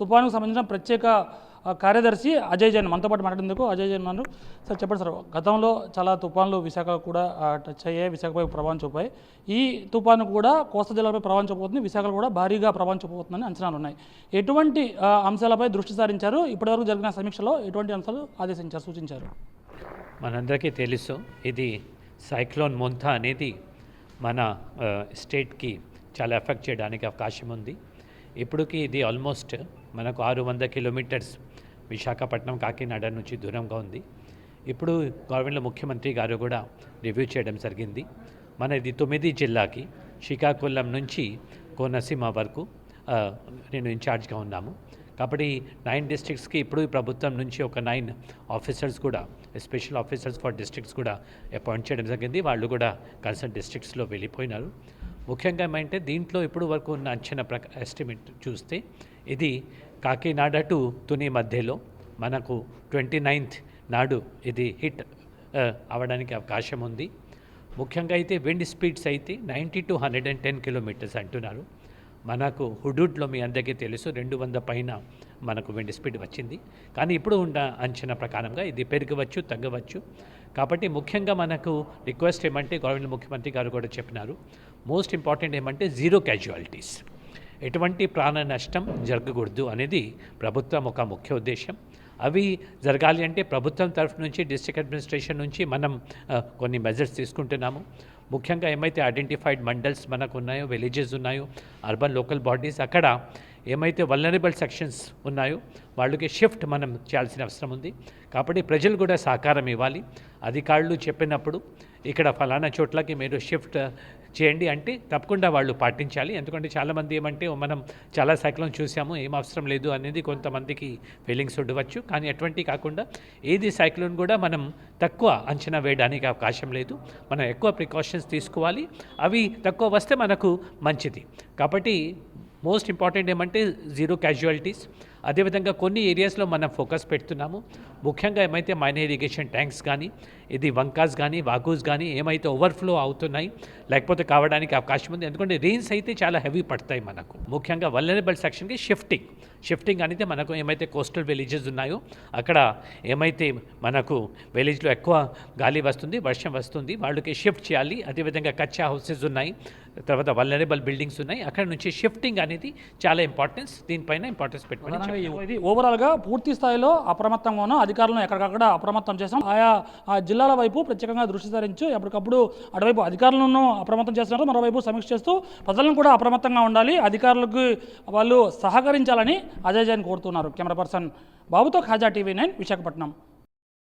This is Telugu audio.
తుఫానుకు సంబంధించిన ప్రత్యేక కార్యదర్శి అజయ్ జైన్. మనతో పాటు మాట్లాడేందుకు అజయ్ జైన్ అన్నారు సార్ చెప్పండి సార్ గతంలో చాలా తుఫాన్లు విశాఖ కూడా టచ్ అయ్యాయి విశాఖపై ప్రభావం చూపాయి. ఈ తుఫాను కూడా కోస్తా జిల్లాపై ప్రభావం చూపబోతుంది విశాఖలో కూడా భారీగా ప్రభావం చూపబోతుందని అంచనాలు ఉన్నాయి. ఎటువంటి అంశాలపై దృష్టి సారించారు? ఇప్పటివరకు జరిగిన సమీక్షలో ఎటువంటి అంశాలు ఆదేశించారు సూచించారు? మనందరికీ తెలుసు ఇది సైక్లోన్ మొంతా అనేది మన స్టేట్కి చాలా ఎఫెక్ట్ చేయడానికి అవకాశం ఉంది. ఇప్పటికీ ఇది ఆల్మోస్ట్ మనకు ఆరు వంద కిలోమీటర్స్ విశాఖపట్నం కాకినాడ నుంచి దూరంగా ఉంది. ఇప్పుడు గవర్నమెంట్లో ముఖ్యమంత్రి గారు కూడా రివ్యూ చేయడం జరిగింది. మన ఇది తొమ్మిది జిల్లాకి శ్రీకాకుళం నుంచి కోనసీమ వరకు నేను ఇన్ఛార్జ్గా ఉన్నాము. కాబట్టి నైన్ డిస్ట్రిక్ట్స్కి ఇప్పుడు ప్రభుత్వం నుంచి ఒక నైన్ ఆఫీసర్స్ కూడా స్పెషల్ ఆఫీసర్స్ ఫర్ డిస్ట్రిక్ట్స్ కూడా అపాయింట్ చేయడం జరిగింది. వాళ్ళు కూడా కన్సర్న్ డిస్ట్రిక్ట్స్లో వెళ్ళిపోయినారు. ముఖ్యంగా ఏమంటే దీంట్లో ఇప్పుడు వరకు ఉన్న అంచనా ప్రక ఎస్టిమేట్ చూస్తే ఇది కాకినాడ టు తుని మధ్యలో మనకు ట్వంటీ నైన్త్ నాడు ఇది హిట్ అవడానికి అవకాశం ఉంది. ముఖ్యంగా అయితే విండ్ స్పీడ్స్ అయితే ninety to hundred and ten kilometres అంటున్నారు. మనకు హుడూడ్లో మీ అందరికీ తెలుసు రెండు వంద పైన మనకు విండ్ స్పీడ్ వచ్చింది. కానీ ఇప్పుడు ఉన్న అంచనా ప్రకారంగా ఇది పెరగవచ్చు తగ్గవచ్చు. కాబట్టి ముఖ్యంగా మనకు రిక్వెస్ట్ ఏమంటే గవర్నమెంట్ ముఖ్యమంత్రి గారు కూడా చెప్పినారు. మోస్ట్ ఇంపార్టెంట్ ఏమంటే జీరో క్యాజువాలిటీస్ ఎటువంటి ప్రాణ నష్టం జరగకూడదు అనేది ప్రభుత్వం ఒక ముఖ్య ఉద్దేశం అవి జరగాలి అంటే ప్రభుత్వం తరఫు నుంచి డిస్ట్రిక్ట్ అడ్మినిస్ట్రేషన్ నుంచి మనం కొన్ని మెజర్స్ తీసుకుంటున్నాము. ముఖ్యంగా ఏమైతే ఐడెంటిఫైడ్ మండల్స్ మనకు ఉన్నాయో విలేజెస్ ఉన్నాయో అర్బన్ లోకల్ బాడీస్ అక్కడ ఏమైతే వల్నరబుల్ సెక్షన్స్ ఉన్నాయో వాళ్ళకి షిఫ్ట్ మనం చేయాల్సిన అవసరం ఉంది. కాబట్టి ప్రజలు కూడా సహకారం ఇవ్వాలి. అధికారులు చెప్పినప్పుడు ఇక్కడ ఫలానా చోట్లకి మీరు షిఫ్ట్ చేయండి అంటే తప్పకుండా వాళ్ళు పాటించాలి. ఎందుకంటే చాలామంది ఏమంటే మనం చాలా సైక్లోన్ చూసాము ఏం అవసరం లేదు అనేది కొంతమందికి ఫీలింగ్స్ ఉండవచ్చు. కానీ అటువంటి కాకుండా ఏది సైక్లోన్ కూడా మనం తక్కువ అంచనా వేయడానికి అవకాశం లేదు. మనం ఎక్కువ ప్రికాషన్స్ తీసుకోవాలి. అవి తక్కువ వస్తే మనకు మంచిది. కాబట్టి మోస్ట్ ఇంపార్టెంట్ ఏమంటే జీరో క్యాజువాలిటీస్ అదేవిధంగా కొన్ని ఏరియాస్లో మనం ఫోకస్ పెడుతున్నాము. ముఖ్యంగా ఏమైతే మైనర్ ఇరిగేషన్ ట్యాంక్స్ కానీ ఇది వంకాస్ కానీ వాగూస్ కానీ ఏమైతే ఓవర్ఫ్లో అవుతున్నాయి లేకపోతే కావడానికి అవకాశం ఉంది. ఎందుకంటే రెయిన్స్ అయితే చాలా హెవీ పడతాయి మనకు. ముఖ్యంగా వల్లనబుల్ సెక్షన్కి షిఫ్టింగ్. షిఫ్టింగ్ అనేది మనకు ఏమైతే కోస్టల్ విలేజెస్ ఉన్నాయో అక్కడ ఏమైతే మనకు విలేజ్లో ఎక్కువ గాలి వస్తుంది వర్షం వస్తుంది వాళ్ళకి షిఫ్ట్ చేయాలి. అదేవిధంగా కచ్చా హౌసెస్ ఉన్నాయి తర్వాత వల్లనబుల్ బిల్డింగ్స్ ఉన్నాయి. అక్కడ నుంచి షిఫ్టింగ్ అనేది చాలా ఇంపార్టెన్స్ దీనిపైన ఇంపార్టెన్స్ పెట్టుకోవాలి ఇది ఓవరాల్గా పూర్తి స్థాయిలో అప్రమత్తంగా అధికారులను ఎక్కడికక్కడ అప్రమత్తం చేసాం ఆయా ఆ జిల్లాల వైపు ప్రత్యేకంగా దృష్టి సారించి ఎప్పటికప్పుడు అటువైపు అధికారులను అప్రమత్తం చేస్తున్నారు మరోవైపు సమీక్ష చేస్తూ ప్రజలను కూడా అప్రమత్తంగా ఉండాలి అధికారులకు వాళ్ళు సహకరించాలని అజయ్ జైన్ కోరుతున్నారు. కెమెరా పర్సన్ బాబుతో ఖాజా టీవీ నైన్ విశాఖపట్నం.